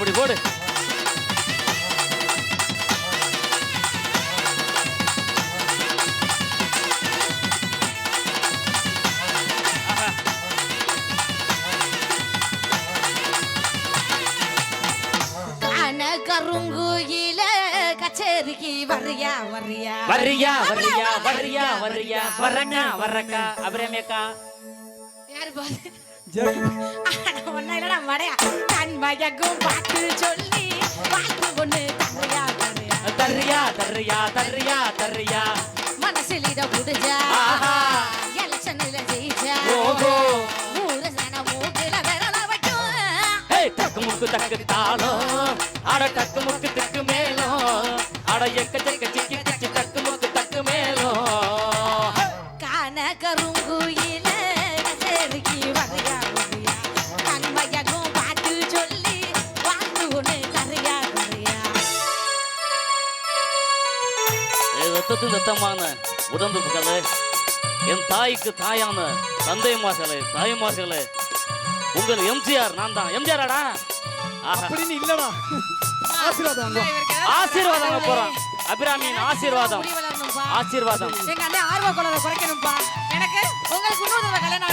அப்படி போடு. கருங்குயில கச்சேரிக்கு வரியா வரியா வர்றியா வர்றக்கா வர்றக்கா அபிராமியக்கா. யாரு பாரு ஒன்னும் இல்லடா மடையா. கண் மயக்கும் பாட்டு சொல்லி பாட்டு தரையா தர்றியா தர்றியா. தர்றியா தர்றியா மனசிலிட ஆஹா. எலெக்ஷன்ல ஜெயிச்சா? ஓஹோ. ஊர சன மூக்குல விரல வைக்கும். ஏய் டக்கு முக்கு டக்கு தாளம். அட டக்கு முக்கு திக்கு மேலும் அட எக்க ஏ ரத்தத்தின் ரத்தமான உடம்பு கலை என் தாய்க்கு தாயான தந்தை மகளே தாய் மகளே உங்கள் எம்ஜிஆர் நான் தான் எம்ஜிஆராடா அப்படின்னு இல்லடா ஆசீர்வாதம். ஆசீர்வாதம் போறோம் அபிராமியின் ஆசீர்வாதம். ஆசீர்வாதம். எங்க அண்ணன் ஆர்வ குறைக்கணும்பா எனக்கு உங்களுக்கு இன்னொரு கல்யாணம்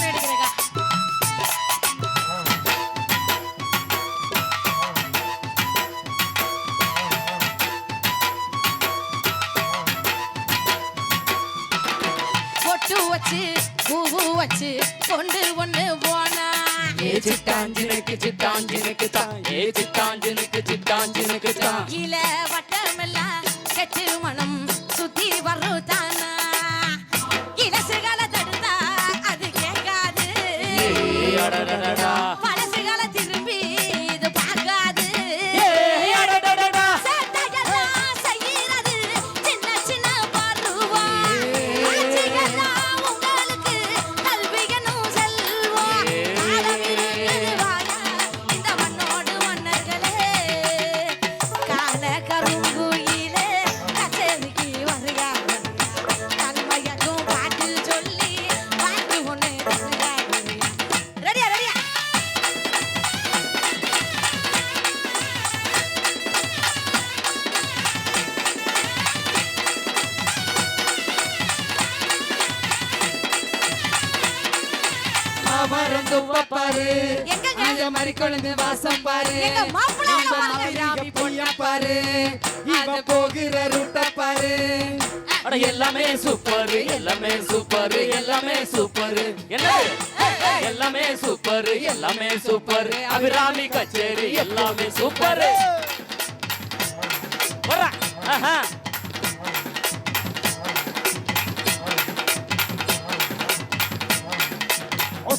வச்சு கொண்டு ஒண்ணு போனா. ஏ சிட்டாஞ்சினுக்கு சிட்டாஞ்சினுக்கு தான். ஏ சிட்டாஞ்சினுக்கு சிட்டாஞ்சினுக்கு தான். இல வட்டமெல்லாம் கெட்டு மனம் சுத்தி வரும் தானா இலசுகளை தடுத்தா அது கேட்காது. அடடடடா. துப்ப பாரு? அந்த மாதிரி கொழுந்து வாசம் பாரு. மாப்பிள்ளை பொய்ய பாரு. இவ போகிற ரூட்ட பாரு. அட எல்லாமே சூப்பர் எல்லாமே சூப்பர் எல்லாமே சூப்பர். என்ன எல்லாமே சூப்பர் எல்லாமே சூப்பர். அபிராமி கச்சேரி எல்லாமே சூப்பர். போறா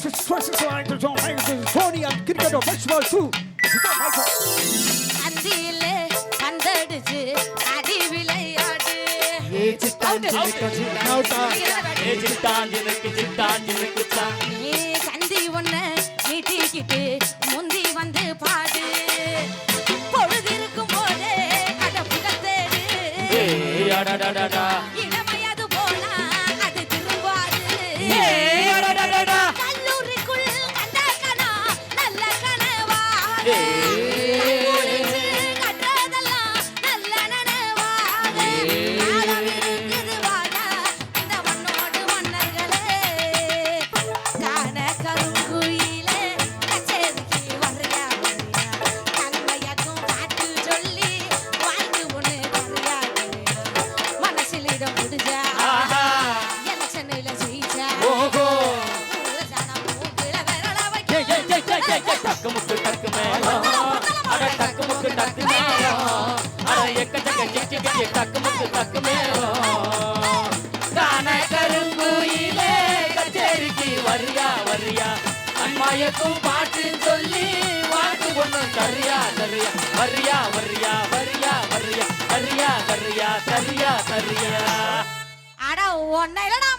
ஆஹா Och så stressar så enkelt som Michael Tony and Cricket of Festival 2. அந்தியிலே பந்தடிச்சு அடி விளையாடு ஏ சிட்டாஞ்சினுக்கு சின்னாவுட்டா ஏ சிட்டாஞ்சினுக்கு சிட்டாஞ்சினுக்கு தான் நீ சந்தி ஒண்ண நீட்டிக்கிட்டு தரியா அன்மாயக்கும் பாட்டு சொல்லி வாழ்த்து ஒண்ணு தரியா தரியா வரியா வரியா வரியா வரியா தரியா தரியா தரியா தரியா அட உன்னை இல்லடா